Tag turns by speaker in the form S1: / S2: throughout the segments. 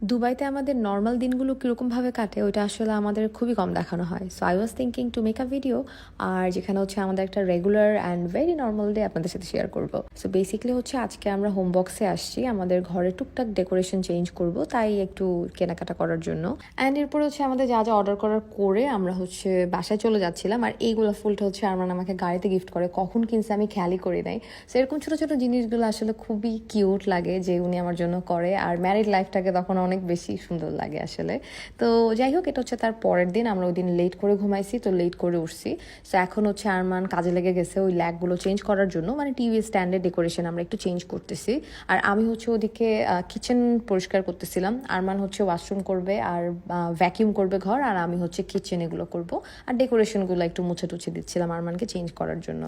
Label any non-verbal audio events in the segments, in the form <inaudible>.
S1: দুবাইতে আমাদের নর্মাল দিনগুলো কীরকমভাবে কাটে, ওইটা আসলে আমাদের খুবই কম দেখানো হয়। So I was thinking to make a video আর যেখানে হচ্ছে আমাদের একটা regular and very normal day আপনাদের সাথে শেয়ার করব। সো বেসিক্যালি হচ্ছে আজকে আমরা হোম বক্সে আসছি, আমাদের ঘরে টুকটাক ডেকোরেশন চেঞ্জ করব, তাই একটু কেনাকাটা করার জন্য। অ্যান্ড এরপর হচ্ছে আমাদের যা যা অর্ডার করার করে আমরা হচ্ছে বাসায় চলে যাচ্ছিলাম, আর এইগুলো ফুলটা হচ্ছে আরমান আমাকে গাড়িতে গিফট করে, কখন কিনছে আমি খেয়ালই করি নাই। সো এরকম ছোটো ছোট জিনিসগুলো আসলে খুবই কিউট লাগে যে উনি আমার জন্য করে, আর ম্যারিড লাইফটাকে তখন অনেক বেশি সুন্দর লাগে আসলে। তো যাই হোক, এটা হচ্ছে তার পরের দিন। আমরা ওই দিন লেট করে ঘুমাইছি, তো লেট করে উঠছি। তো এখন হচ্ছে আরমান কাজে লেগে গেছে ওই ল্যাগগুলো চেঞ্জ করার জন্য। মানে টিভি স্ট্যান্ডের ডেকোরেশন আমরা একটু চেঞ্জ করতেছি। আর আমি হচ্ছে ওদিকে কিচেন পরিষ্কার করতেছিলাম। আরমান হচ্ছে ওয়াশরুম করবে আর ভ্যাকিউম করবে ঘর। আর আমি হচ্ছে কিচেন এগুলো করব। আর ডেকোরেশনগুলো একটু মুছে টুছে দিচ্ছিলাম আরমানকে চেঞ্জ করার জন্য।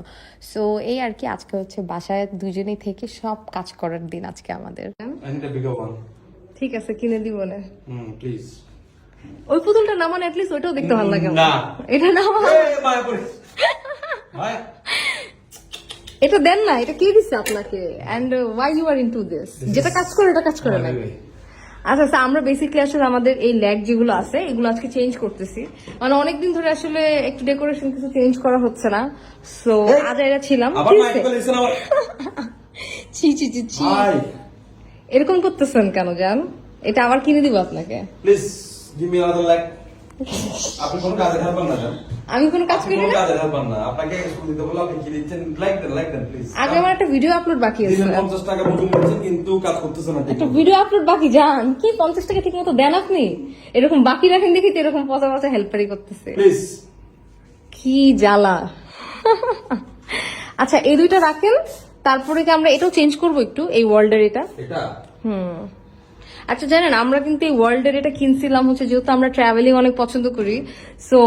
S1: সো এই আর কি, আজকে হচ্ছে বাসায় দুজনেই থেকে সব কাজ করার দিন আজকে আমাদের। ঠিক আছে কিনে দিব না।
S2: Mm, please.
S1: ওই পুতুলটা নামান অ্যাটলিস্ট ওইটাও দেখতে ভালো লাগে
S2: না।
S1: এটা
S2: Maya,
S1: এটা দেন না এটা কে দিচ্ছে আপনাকে? And why you are into this যেটা কাজ করে এটা কাজ করে না আচ্ছা আচ্ছা আমরা বেসিক্যালি আসলে আমাদের এই ল্যাগ যেগুলো আছে এগুলো আজকে চেঞ্জ করতেছি। মানে অনেকদিন ধরে আসলে একটু ডেকোরেশন কিছু চেঞ্জ করা হচ্ছে না। সো আজ এরা ছিলাম। <laughs> ছি ছি ছি ছি. এরকম করতেছেন কেন জান? এটা আবার কিনে দিব আপনাকে।
S2: Give me another like. আপনি কোন কাজের হেল্পার না জান?
S1: আমি কোনো কাজ করি না?
S2: কাজের হেল্পার না। আপনাকে দিতে বলে আপনি কি দিচ্ছেন? Like then like then please
S1: আগে আমার একটা ভিডিও আপলোড বাকি আছে।
S2: দিলেন পঞ্চাশ টাকা বুকিং করছেন কিন্তু কাজ করতেছে না
S1: একটা ভিডিও আপলোড বাকি যান কি পঞ্চাশ টাকা ঠিক মতো দেন আপনি? এরকম বাকি রাখেন দেখি তো এরকম পচা পচা হেল্পারি করতেছে।
S2: প্লিজ
S1: কি জ্বালা। আচ্ছা এই দুইটা রাখেন। তারপরে কি আমরা এটাও চেঞ্জ করব একটু এই ওয়ার্ল্ডের এটা?
S2: এটা?
S1: হুম। আচ্ছা জানেন আমরা কিন্তু এই ওয়ার্ল্ডের এটা কিনছিলাম হচ্ছে যেহেতু আমরা ট্রাভেলিং অনেক পছন্দ করি। সো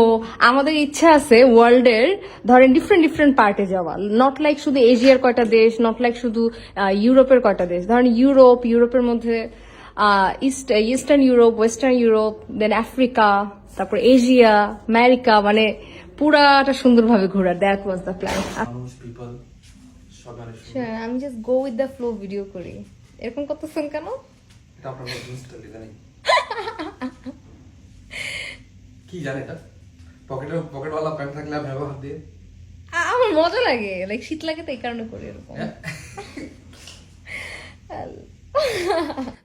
S1: আমাদের ইচ্ছা আছে ওয়ার্ল্ডের ধরেন ডিফারেন্ট ডিফারেন্ট পার্টে যাওয়া। নট লাইক শুধু এশিয়ার কয়টা দেশ নট লাইক শুধু ইউরোপের কয়টা দেশ। ধরেন ইউরোপ ইউরোপের মধ্যে east eastern Europe western Europe then Africa তারপর এশিয়া আমেরিকা মানে পুরাটা সুন্দরভাবে ঘোরা। দ্যাট ওয়াজ দ্য প্ল্যান
S2: মানুষ
S1: আমি just go with the flow video করি। এরকম করতেছেন কেন?
S2: এটা আপনার ইনস্টলি জানি। <laughs> কি জানে এটা? পকেটে পকেটওয়ালা প্যান্ট থাকলে আপনি ব্যবহার দিয়ে।
S1: আমার মজা লাগে লাইক শীত লাগে তো এই কারণে করি এরকম। <laughs>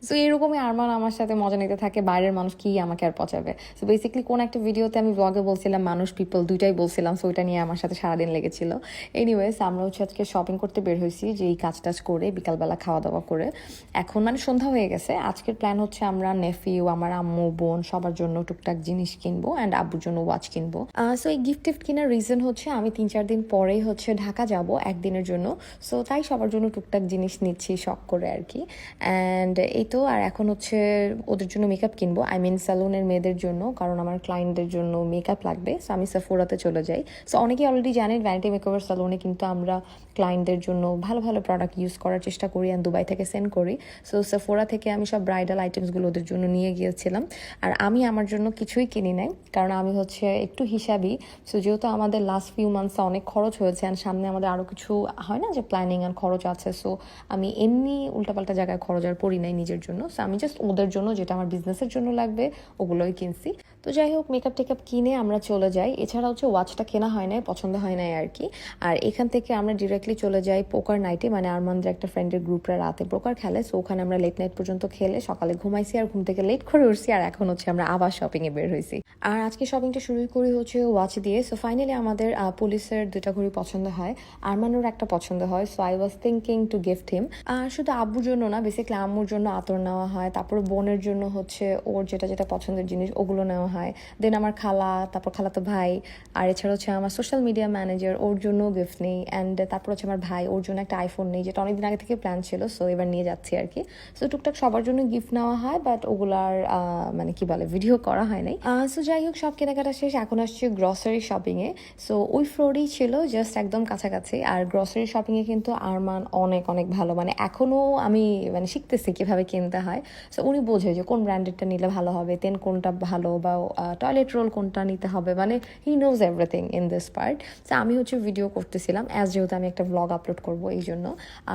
S1: সো এরকমই আরমান আমার সাথে মজা নিতে থাকে, বাইরের মানুষ কি আমাকে আর পচাবে? সো বেসিক্যালি কোন একটা ভিডিওতে আমি ব্লগে বলছিলাম, মানুষ পিপল দুইটাই বলছিলাম সো ওইটা নিয়ে আমার সাথে সারাদিন লেগেছিল। এনিওয়েজ আমরা হচ্ছে আজকে শপিং করতে বের হয়েছি, যে এই কাজ টাজ করে, বিকালবেলা খাওয়া দাওয়া করে। এখন মানে সন্ধ্যা হয়ে গেছে, আজকের প্ল্যান হচ্ছে আমরা নেফিউ আমার আম্মু, বোন সবার জন্য টুকটাক জিনিস কিনবো অ্যান্ড আব্বুর জন্য ওয়াচ কিনবো। সো এই গিফট টিফট কেনার রিজন হচ্ছে আমি তিন চার দিন পরেই হচ্ছে ঢাকা যাব একদিনের জন্য। সো তাই সবার জন্য টুকটাক জিনিস নিচ্ছি, শখ করে আর কি। অ্যান্ড এই তো আর এখন হচ্ছে ওদের জন্য মেকআপ কিনবো। আই মিন স্যালুনের মেয়েদের জন্য, কারণ আমার ক্লায়েন্টদের জন্য মেকআপ লাগবে। সো আমি সাফোরাতে চলে যাই। সো অনেকেই অলরেডি জানেন ভ্যানিটি মেকওভার স্যালুনে কিন্তু আমরা ক্লায়েন্টদের জন্য ভালো ভালো প্রোডাক্ট ইউজ করার চেষ্টা করি অ্যান্ড দুবাই থেকে সেন্ড করি। সো সাফোরা থেকে আমি সব ব্রাইডাল আইটেমসগুলো ওদের জন্য নিয়ে গিয়েছিলাম। আর আমি আমার জন্য কিছুই কিনি নাই, কারণ আমি হচ্ছে একটু হিসাবই সো যেহেতু আমাদের লাস্ট ফিউ মান্থসে অনেক খরচ হয়েছে অ্যান্ড সামনে আমাদের আরও কিছু হয় না যে প্ল্যানিং অ্যান্ড খরচ আছে। সো আমি এমনি উল্টাপাল্টা জায়গায় খরচ আর পড়ি নাই নিজের জন্য। সো আমি জাস্ট ওদের জন্য যেটা আমার বিজনেসের জন্য লাগবে, ওগুলোই কিনছি। তো যাই হোক মেকআপ টেকআপ কিনে আমরা চলে যাই। এছাড়া হচ্ছে ওয়াচটা কেনা হয় নাই, পছন্দ হয় নাই আর কি। আর এখান থেকে আমরা ডিরেক্টলি চলে যাই পোকার নাইটে মানে আরমানদের একটা ফ্রেন্ডের গ্রুপরা রাতে পোকার খেলে সো ওখানে আমরা লেট নাইট পর্যন্ত খেলে, সকালে ঘুমাইছি আর ঘুম থেকে লেট করে উঠছি, আর এখন হচ্ছে আমরা আবার শপিং এ বের হয়েছি। আর আজকে শপিংটা শুরু করি হচ্ছে ওয়াচ দিয়ে। সো ফাইনালি আমাদের পুলিশের দুটা ঘড়ি পছন্দ হয়। আরমানুর একটা পছন্দ হয়। So I was thinking to gift him আর শুধু আব্বুর জন্য না বেসিক্যালি আম্মুর জন্য আতর নেওয়া হয়, তারপর বোনের জন্য হচ্ছে ওর যেটা যেটা পছন্দের জিনিস ওগুলো নেওয়া হয়। দেন আমার খালা, তারপর খালাতো ভাই, আর এছাড়া হচ্ছে আমার সোশ্যাল মিডিয়া ম্যানেজার ওর জন্য গিফট নেই অ্যান্ড তারপর হচ্ছে আমার ভাই, ওর জন্য একটা আইফোন নেই, যেটা অনেকদিন আগে থেকে প্ল্যান ছিল সো এবার নিয়ে যাচ্ছি আর কি। সো টুকটাক সবার জন্য গিফট নেওয়া হয় বাট ওগুলার মানে কি বলে ভিডিও করা হয় নাই। সো যাই হোক, সব কেনাকাটা শেষ, এখন আসছে গ্রসারি শপিংয়ে সো ওই ফ্লোরেই ছিল জাস্ট একদম কাছাকাছি, আর গ্রসারি শপিংয়ে কিন্তু আরমান অনেক অনেক ভালো। মানে এখনও আমি মানে শিখতেছি কীভাবে কিনতে কিনতে হয়। সো উনি বোঝে যে কোন ব্র্যান্ডেডটা নিলে ভালো হবে দেন কোনটা ভালো বা টয়লেট রোল কোনটা নিতে হবে মানে he knows everything in this part so আমি হচ্ছে ভিডিও করতেছিলাম অ্যাজ যেহেতু আমি একটা ব্লগ আপলোড করব এই জন্য।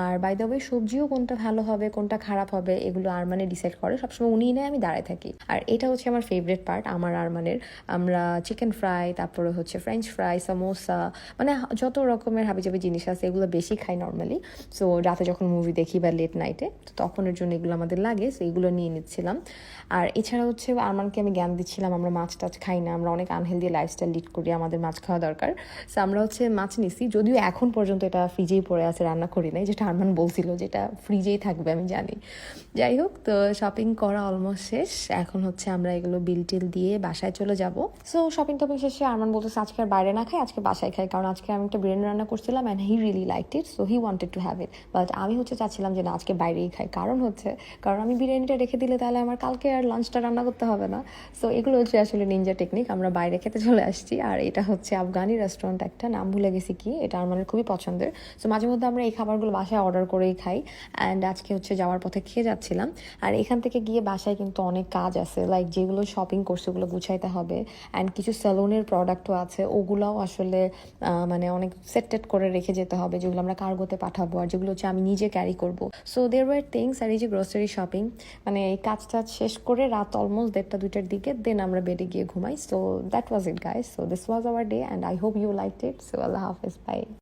S1: আর বাই দ্য ওয়ে সবজিও কোনটা ভালো হবে, কোনটা খারাপ হবে, এগুলো আর মানে ডিসাইড করে। সবসময় উনি নেয়, আমি দাঁড়ায় থাকি। আর এটা হচ্ছে আমার ফেভারিট পার্ট আমার আর মানের আমরা চিকেন ফ্রাই তারপরে হচ্ছে ফ্রেঞ্চ ফ্রাই সামোসা মানে যত রকমের হাবিজাবি জিনিস আছে, এগুলো বেশি খাই নর্মালি সো রাতে যখন মুভি দেখি বা লেট নাইটে তো তখনের জন্য এগুলো আমাদের লাগে সো এগুলো নিয়ে নিচ্ছিলাম। আর এছাড়া হচ্ছে আরমানকে আমি জ্ঞান দিচ্ছিলাম, আমরা মাছ টাছ খাই না, আমরা অনেক আনহেলদি লাইফস্টাইল লিড করি, আমাদের মাছ খাওয়া দরকার। সো আমরা হচ্ছে মাছ নিছি, যদিও এখন পর্যন্ত এটা ফ্রিজেই পড়ে আছে, রান্না করি নাই, যেটা আরমান বলছিল যেটা ফ্রিজেই থাকবে, আমি জানি। যাই হোক, তো শপিং করা অলমোস্ট শেষ, এখন হচ্ছে আমরা এগুলো বিল টিল দিয়ে বাসায় চলে যাব। সো শপিং টপিং শেষে আরমান বলতেছে, আজকে আর বাইরে না খাই, আজকে বাসায় খাই। কারণ আজকে আমি একটা বিরিয়ানি রান্না করছিলাম and he really like it so he wanted to have it but আমি হচ্ছে চাচ্ছিলাম যে না, আজকে বাইরেই খাই। কারণ হচ্ছে কারণ আমি বিরিয়ানিটা রেখে দিলে তাহলে আমার কালকে আর লাঞ্চটা রান্না করতে হবে না। সো এগুলো হচ্ছে আসলে নিনজা টেকনিক আমরা বাইরে খেতে চলে আসছি। আর এটা হচ্ছে আফগানি রেস্টুরেন্ট একটা, নাম ভুলে গেছি কি, এটা আমার খুবই পছন্দের। সো মাঝে মধ্যে আমরা এই খাবারগুলো বাসায় অর্ডার করেই খাই। অ্যান্ড আজকে হচ্ছে যাওয়ার পথে খেয়ে যাচ্ছিলাম। আর এখান থেকে গিয়ে বাসায় কিন্তু অনেক কাজ আছে। লাইক যেগুলো শপিং করছে ওগুলো গুছাইতে হবে। অ্যান্ড কিছু স্যালুনের প্রোডাক্টও আছে। ওগুলাও আসলে মানে অনেক সেট টেট করে রেখে যেতে হবে, যেগুলো আমরা কার্গোতে পাঠাবো। আর যেগুলো হচ্ছে আমি নিজে ক্যারি করব। সো দের ওয়ার থিংস আর এই যে গ্রোসারি শপিং মানে এই কাজ টাজ শেষ করে রাত অলমোস্ট দেড়টা, দুইটার দিকে দেন আমরা বেডে গিয়ে ঘুমাই। So that was it guys so this was our day and I hope you like it so আল্লাহ হাফিজ বাই